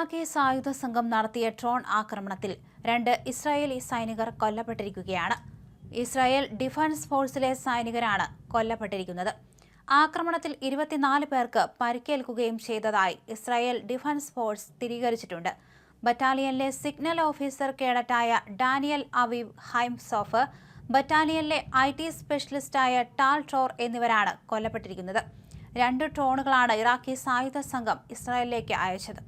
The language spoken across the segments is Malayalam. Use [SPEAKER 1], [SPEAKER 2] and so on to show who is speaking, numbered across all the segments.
[SPEAKER 1] ഇറാഖി സായുധ സംഘം നടത്തിയ ഡ്രോൺ ആക്രമണത്തിൽ രണ്ട് ഇസ്രായേലി സൈനികർ കൊല്ലപ്പെട്ടിരിക്കുകയാണ്. Israel defence ഫോഴ്സിലെ സൈനികരാണ് കൊല്ലപ്പെട്ടിരിക്കുന്നത്. ആക്രമണത്തിൽ ഇരുപത്തിനാല് പേർക്ക് പരിക്കേൽക്കുകയും ചെയ്തതായി ഇസ്രായേൽ ഡിഫൻസ് ഫോഴ്സ് സ്ഥിരീകരിച്ചിട്ടുണ്ട്. ബറ്റാലിയനിലെ സിഗ്നൽ ഓഫീസർ കേഡറ്റായ ഡാനിയൽ അവീവ് ഹൈംസോഫ് ബറ്റാലിയനിലെ ഐ ടി സ്പെഷ്യലിസ്റ്റായ ടാൽ ട്രോർ എന്നിവരാണ് കൊല്ലപ്പെട്ടിരിക്കുന്നത്. രണ്ട് ഡ്രോണുകളാണ് ഇറാഖി സായുധ സംഘം ഇസ്രായേലിലേക്ക് അയച്ചത്.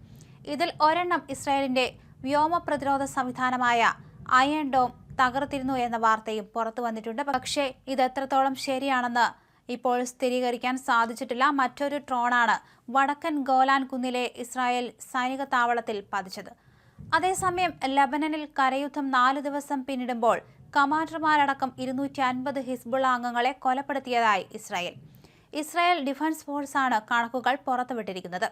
[SPEAKER 1] ഇതിൽ ഒരെണ്ണം ഇസ്രായേലിന്റെ വ്യോമ പ്രതിരോധ സംവിധാനമായ അയൺ ഡോം തകർത്തിരുന്നു എന്ന വാർത്തയും പുറത്തു വന്നിട്ടുണ്ട്. പക്ഷേ ഇത് എത്രത്തോളം ശരിയാണെന്ന് ഇപ്പോൾ സ്ഥിരീകരിക്കാൻ സാധിച്ചിട്ടില്ല. മറ്റൊരു ട്രോണാണ് വടക്കൻ ഗോലാൻ കുന്നിലെ ഇസ്രായേൽ സൈനിക താവളത്തിൽ പതിച്ചത്. അതേസമയം ലബനനിൽ കരയുദ്ധം നാല് ദിവസം പിന്നിടുമ്പോൾ കമാൻഡർമാരടക്കം ഇരുന്നൂറ്റി അൻപത് ഹിസ്ബുള്ള അംഗങ്ങളെ കൊലപ്പെടുത്തിയതായി ഇസ്രായേൽ. ഇസ്രായേൽ ഡിഫൻസ് ഫോഴ്സാണ് കണക്കുകൾ പുറത്തുവിട്ടിരിക്കുന്നത്.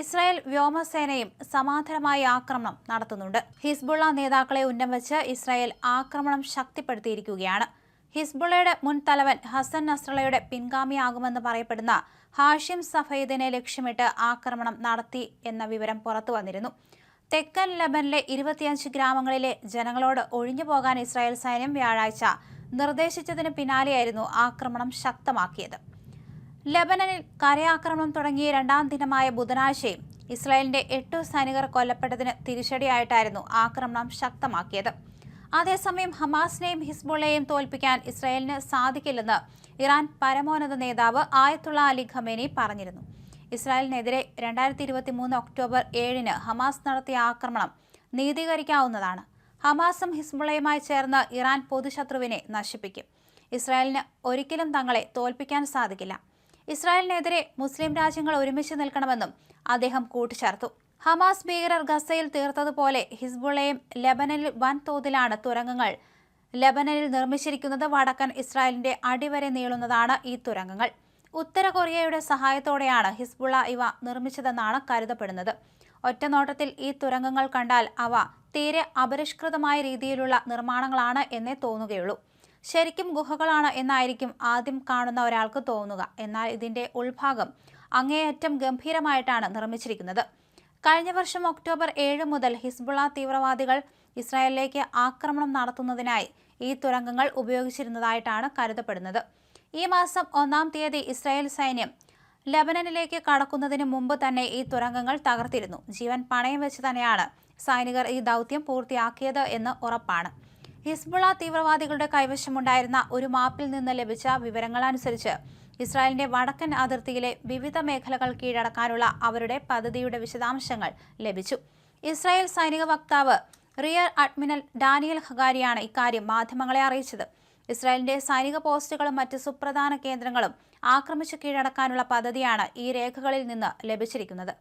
[SPEAKER 1] ഇസ്രായേൽ വ്യോമസേനയും സമാന്തരമായ ആക്രമണം നടത്തുന്നുണ്ട്. ഹിസ്ബുള്ള നേതാക്കളെ ഉന്നം വെച്ച് ഇസ്രായേൽ ആക്രമണം ശക്തിപ്പെടുത്തിയിരിക്കുകയാണ്. ഹിസ്ബുള്ളയുടെ മുൻ തലവൻ ഹസൻ നസ്രളയുടെ പിൻഗാമിയാകുമെന്ന് പറയപ്പെടുന്ന ഹാഷിം സഫൈദിനെ ലക്ഷ്യമിട്ട് ആക്രമണം നടത്തി എന്ന വിവരം പുറത്തു വന്നിരുന്നു. തെക്കൻ ലബനിലെ ഇരുപത്തിയഞ്ച് ഗ്രാമങ്ങളിലെ ജനങ്ങളോട് ഒഴിഞ്ഞു പോകാൻ ഇസ്രായേൽ സൈന്യം വ്യാഴാഴ്ച നിർദ്ദേശിച്ചതിന് പിന്നാലെയായിരുന്നു ആക്രമണം ശക്തമാക്കിയത്. ലബനനിൽ കരയാക്രമണം തുടങ്ങിയ രണ്ടാം ദിനമായ ബുധനാഴ്ചയും ഇസ്രായേലിന്റെ എട്ടു സൈനികർ കൊല്ലപ്പെട്ടതിന് തിരിച്ചടിയായിട്ടായിരുന്നു ആക്രമണം ശക്തമാക്കിയത്. അതേസമയം ഹമാസിനെയും ഹിസ്ബുള്ളയെയും തോൽപ്പിക്കാൻ ഇസ്രായേലിന് സാധിക്കില്ലെന്ന് ഇറാൻ പരമോന്നത നേതാവ് ആയത്തുള്ള അലി ഖമേനി പറഞ്ഞിരുന്നു. ഇസ്രായേലിനെതിരെ രണ്ടായിരത്തി ഇരുപത്തി മൂന്ന് ഒക്ടോബർ ഏഴിന് ഹമാസ് നടത്തിയ ആക്രമണം നീതീകരിക്കാവുന്നതാണ്. ഹമാസും ഹിസ്ബുള്ളയുമായി ചേർന്ന് ഇറാൻ പൊതുശത്രുവിനെ നശിപ്പിക്കും. ഇസ്രായേലിന് ഒരിക്കലും തങ്ങളെ തോൽപ്പിക്കാൻ സാധിക്കില്ല. ഇസ്രായേലിനെതിരെ മുസ്ലിം രാജ്യങ്ങൾ ഒരുമിച്ച് നിൽക്കണമെന്നും അദ്ദേഹം കൂട്ടിച്ചേർത്തു. ഹമാസ് ഭീകരർ ഗസയിൽ തീർത്തതുപോലെ ഹിസ്ബുള്ളയും ലബനനിൽ വൻതോതിലാണ് തുരങ്കങ്ങൾ. ലബനനിൽ നിർമ്മിച്ചിരിക്കുന്നത് വടക്കൻ ഇസ്രായേലിന്റെ അടിവരെ നീളുന്നതാണ് ഈ തുരങ്കങ്ങൾ. ഉത്തര കൊറിയയുടെ സഹായത്തോടെയാണ് ഹിസ്ബുള്ള ഇവ നിർമ്മിച്ചതെന്നാണ് കരുതപ്പെടുന്നത്. ഒറ്റനോട്ടത്തിൽ ഈ തുരങ്കങ്ങൾ കണ്ടാൽ അവ തീരെ അപരിഷ്കൃതമായ രീതിയിലുള്ള നിർമ്മാണങ്ങളാണ് എന്നേ തോന്നുകയുള്ളൂ. ശരിക്കും ഗുഹകളാണ് എന്നായിരിക്കും ആദ്യം കാണുന്ന ഒരാൾക്ക് തോന്നുക. എന്നാൽ ഇതിന്റെ ഉൾഭാഗം അങ്ങേയറ്റം ഗംഭീരമായിട്ടാണ് നിർമ്മിച്ചിരിക്കുന്നത്. കഴിഞ്ഞ വർഷം ഒക്ടോബർ ഏഴ് മുതൽ ഹിസ്ബുള തീവ്രവാദികൾ ഇസ്രായേലിലേക്ക് ആക്രമണം നടത്തുന്നതിനായി ഈ തുരങ്കങ്ങൾ ഉപയോഗിച്ചിരുന്നതായിട്ടാണ് കരുതപ്പെടുന്നത്. ഈ മാസം ഒന്നാം തീയതി ഇസ്രായേൽ സൈന്യം ലബനനിലേക്ക് കടക്കുന്നതിന് മുമ്പ് തന്നെ ഈ തുരങ്കങ്ങൾ തകർത്തിരുന്നു. ജീവൻ പണയം വെച്ച് തന്നെയാണ് സൈനികർ ഈ ദൗത്യം പൂർത്തിയാക്കിയത് എന്ന് ഉറപ്പാണ്. ഹിസ്ബുള്ള തീവ്രവാദികളുടെ കൈവശമുണ്ടായിരുന്ന ഒരു മാപ്പിൽ നിന്ന് ലഭിച്ച വിവരങ്ങളനുസരിച്ച് ഇസ്രായേലിന്റെ വടക്കൻ അതിർത്തിയിലെ വിവിധ മേഖലകൾ കീഴടക്കാനുള്ള അവരുടെ പദ്ധതിയുടെ വിശദാംശങ്ങൾ ലഭിച്ചു. ഇസ്രായേൽ സൈനിക വക്താവ് റിയർ അഡ്മിനൽ ഡാനിയൽ ഹഗാരിയാണ് ഇക്കാര്യം മാധ്യമങ്ങളെ അറിയിച്ചത്. ഇസ്രായേലിന്റെ സൈനിക പോസ്റ്റുകളും മറ്റ് സുപ്രധാന കേന്ദ്രങ്ങളും ആക്രമിച്ചു കീഴടക്കാനുള്ള പദ്ധതിയാണ് ഈ രേഖകളിൽ നിന്ന് ലഭിച്ചിരിക്കുന്നത്.